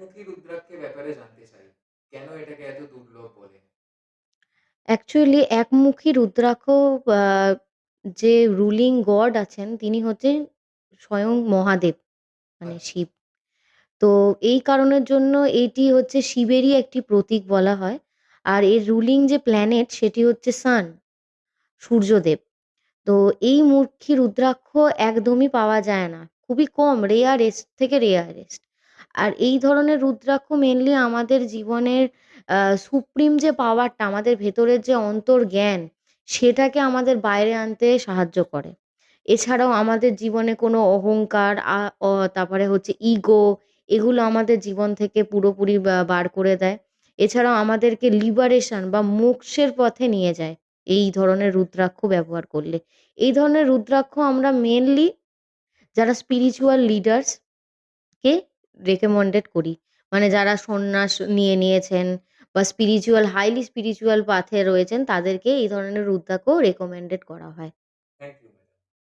একমুখী রুদ্রাক্ষের ব্যাপারে জানতে চাই। কেন এটাকে এত দুর্লভ বলে? অ্যাকচুয়ালি একমুখী রুদ্রাক্ষ আ যে রুলিং গড আছেন তিনি হচ্ছেন স্বয়ং মহাদেব মানে আচ্ছা, শিব। তো এই কারণের জন্য এটি হচ্ছে শিবেরই একটি প্রতীক বলা হয়। আর এর রুলিং যে প্ল্যানেট সেটি হচ্ছে সান, সূর্যদেব। তো এই মূর্খী রুদ্রাক্ষ একদমই পাওয়া যায় না। খুবই কম রেয়ারেস্ট থেকে রেয়ারেস্ট। আর এই ধরনের রুদ্রাক্ষ মেনলি আমাদের জীবনের সুপ্রিম যে পাওয়ারটা আমাদের ভেতরের যে অন্তর্জ্ঞান, সেটাকে আমাদের বাইরে আনতে সাহায্য করে। এছাড়াও আমাদের জীবনে কোনো অহংকার তারপরে হচ্ছে ইগো এগুলো আমাদের জীবন থেকে পুরোপুরি বার করে দেয়। এছাড়াও আমাদেরকে লিবারেশন বা মোক্ষের পথে নিয়ে যায় এই ধরনের রুদ্রাক্ষ ব্যবহার করলে। এই ধরনের রুদ্রাক্ষ আমরা মেনলি যারা স্পিরিচুয়াল লিডার্স কে রেকমেন্ডেড করি। মানে যারা সন্ন্যাস নিয়ে নিয়েছেন বা স্পিরিচুয়াল হাইলি স্পিরিচুয়াল পাথে রয়েছেন, তাদেরকে এই ধরনের রুদ্রাক্ষ রেকমেন্ডেড করা হয়। Thank you.